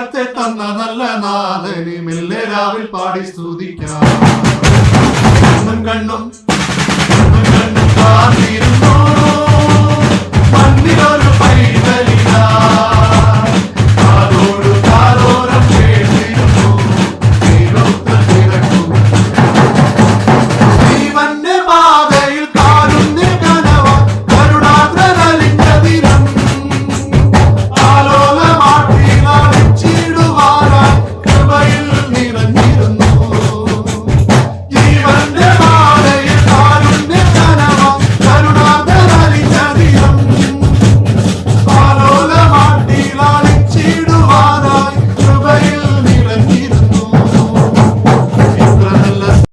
സ്നേഹത്തെ തന്ന നല്ല നാളിനി മെല്ലെ രാവിൽ പാടി സ്തുതിക്കാം. കണ്ണും